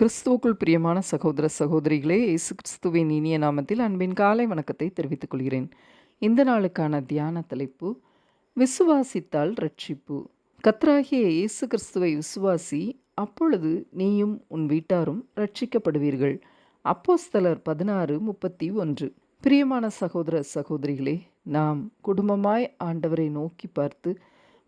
கிறிஸ்துவுக்குள் பிரியமான சகோதர சகோதரிகளே இயேசு கிறிஸ்துவின் இனிய நாமத்தில் அன்பின் காலை வணக்கத்தை தெரிவித்துக் கொள்கிறேன். இந்த நாளுக்கான தியான தலைப்பு விசுவாசித்தால் ரட்சிப்பு கத்ராகிய இயேசு கிறிஸ்துவை விசுவாசி அப்பொழுது நீயும் உன் வீட்டாரும் ரட்சிக்கப்படுவீர்கள் அப்போஸ்தலர் பதினாறு முப்பத்தி ஒன்று. பிரியமான சகோதர சகோதரிகளே நாம் குடும்பமாய் ஆண்டவரை நோக்கி பார்த்து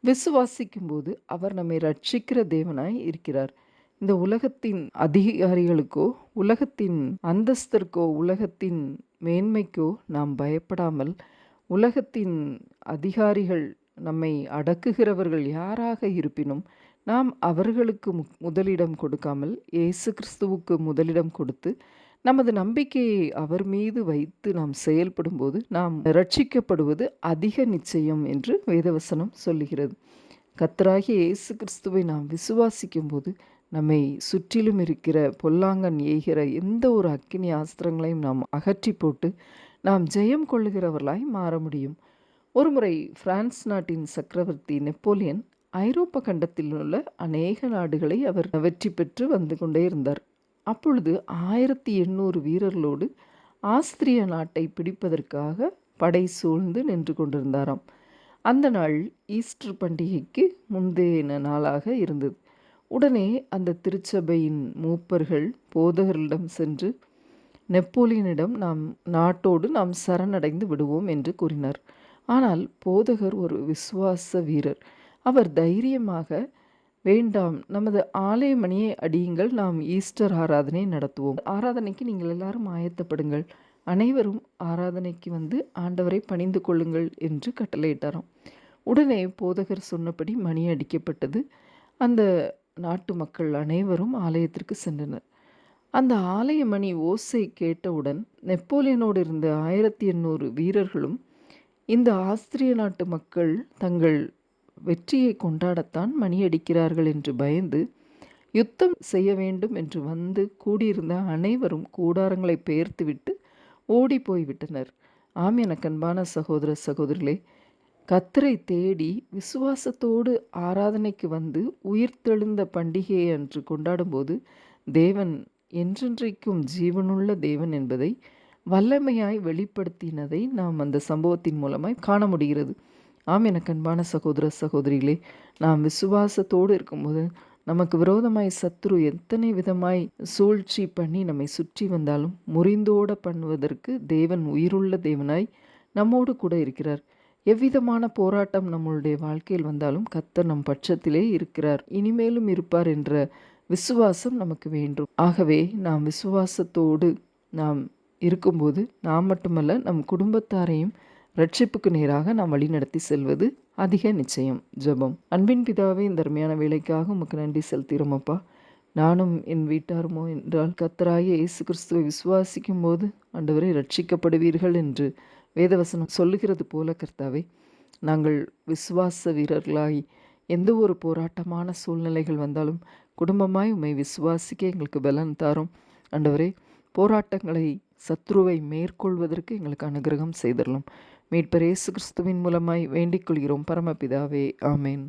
விசுவாசிக்கும்போது அவர் நம்மை ரட்சிக்கிற தேவனாய் இருக்கிறார். இந்த உலகத்தின் அதிகாரிகளுக்கோ உலகத்தின் அந்தஸ்திற்கோ உலகத்தின் மேன்மைக்கோ நாம் பயப்படாமல் உலகத்தின் அதிகாரிகள் நம்மை அடக்குகிறவர்கள் யாராக இருப்பினும் நாம் அவர்களுக்கு முதலிடம் கொடுக்காமல் இயேசு கிறிஸ்துவுக்கு முதலிடம் கொடுத்து நமது நம்பிக்கையை அவர் மீது வைத்து நாம் செயல்படும்போது நாம் ரட்சிக்கப்படுவது அதிக நிச்சயம் என்று வேதவசனம் சொல்லுகிறது. கத்தராகிய இயேசு கிறிஸ்துவை நாம் விசுவாசிக்கும் போது நம்மை சுற்றிலும் இருக்கிற பொல்லாங்கன் ஏய்கிற எந்த ஒரு அக்கினி ஆஸ்திரங்களையும் நாம் அகற்றி போட்டு நாம் ஜெயம் கொள்ளுகிறவர்களாய் மாற முடியும். ஒருமுறை பிரான்ஸ் நாட்டின் சக்கரவர்த்தி நெப்போலியன் ஐரோப்பா கண்டத்தில் உள்ள அநேக நாடுகளை அவர் வெற்றி பெற்று வந்து கொண்டே இருந்தார். அப்பொழுது ஆயிரத்தி எண்ணூறு வீரர்களோடு ஆஸ்திரிய நாட்டை பிடிப்பதற்காக படை சூழ்ந்து நின்று கொண்டிருந்தாராம். அந்த நாள் ஈஸ்டர் பண்டிகைக்கு முந்தைய நாளாக இருந்தது. உடனே அந்த திருச்சபையின் மூப்பர்கள் போதகர்களிடம் சென்று நெப்போலியனிடம் நாம் நாட்டோடு நாம் சரணடைந்து விடுவோம் என்று கூறினார். ஆனால் போதகர் ஒரு விசுவாச வீரர். அவர் தைரியமாக வேண்டாம் நமது ஆலய மணியை அடியுங்கள் நாம் ஈஸ்டர் ஆராதனை நடத்துவோம். ஆராதனைக்கு நீங்கள் எல்லாரும் ஆயத்தப்படுங்கள். அனைவரும் ஆராதனைக்கு வந்து ஆண்டவரை பணிந்து கொள்ளுங்கள் என்று கட்டளையிட்டாராம். உடனே போதகர் சொன்னபடி மணி அடிக்கப்பட்டது. அந்த நாட்டு மக்கள் அனைவரும் ஆலயத்திற்கு சென்றனர். அந்த ஆலய மணி ஓசை கேட்டவுடன் நெப்போலியனோடு இருந்த ஆயிரத்தி எண்ணூறு வீரர்களும் இந்த ஆஸ்திரிய நாட்டு மக்கள் தங்கள் வெற்றியை கொண்டாடத்தான் மணியடிக்கிறார்கள் என்று பயந்து யுத்தம் செய்ய வேண்டும் என்று வந்து கூடியிருந்த அனைவரும் கூடாரங்களை பெயர்த்துவிட்டு ஓடி போய்விட்டனர். ஆம் எனக்கு அன்பான சகோதர சகோதரிகளே கத்தரை தேடி விசுவாசத்தோடு ஆராதனைக்கு வந்து உயிர்த்தெழுந்த பண்டிகையை அன்று கொண்டாடும்போது தேவன் என்றென்றைக்கும் ஜீவனுள்ள தேவன் என்பதை வல்லமையாய் வெளிப்படுத்தினதை நாம் அந்த சம்பவத்தின் மூலமாய் காண முடிகிறது. ஆம் எனக்கு அன்பான சகோதர சகோதரிகளே நாம் விசுவாசத்தோடு இருக்கும்போது நமக்கு விரோதமாய் சத்ரு எத்தனை விதமாய் சூழ்ச்சி பண்ணி நம்மை சுற்றி வந்தாலும் முறிந்தோட பண்ணுவதற்கு தேவன் உயிருள்ள தேவனாய் நம்மோடு கூட இருக்கிறார். எவ்விதமான போராட்டம் நம்மளுடைய வாழ்க்கையில் வந்தாலும் கத்தர் நம் பட்சத்திலே இருக்கிறார். இனிமேலும் இருப்பார் என்ற விசுவாசம் நமக்கு வேண்டும். ஆகவே நாம் விசுவாசத்தோடு நாம் இருக்கும்போது நாம் மட்டுமல்ல நம் குடும்பத்தாரையும் ரட்சிப்புக்கு நேராக நாம் வழிநடத்தி செல்வது அதிக நிச்சயம். ஜெபம். அன்பின் பிதாவே இந்த அருமையான வேலைக்காக உமக்கு நன்றி செலுத்துகிறோம் நானும் என் வீட்டாருமோ என்றால் கத்தராய இயேசு கிறிஸ்துவை விசுவாசிக்கும் போது ஆண்டவரை ரட்சிக்கப்படுவீர்கள் என்று வேதவசனம் சொல்லுகிறது போல கர்த்தாவே நாங்கள் விசுவாச வீரர்களாய் எந்த ஒரு போராட்டமான சூழ்நிலைகள் வந்தாலும் குடும்பமாய் உம்மை விசுவாசிக்க எங்களுக்கு பலன் தாரும். ஆண்டவரே போராட்டங்களை சத்ருவை மேற்கொள்வதற்கு எங்களுக்கு அனுகிரகம் செய்தரலாம் மீட்பர் இயேசு கிறிஸ்துவின் மூலமாய் வேண்டிக் கொள்கிறோம். பரமபிதாவே ஆமேன்.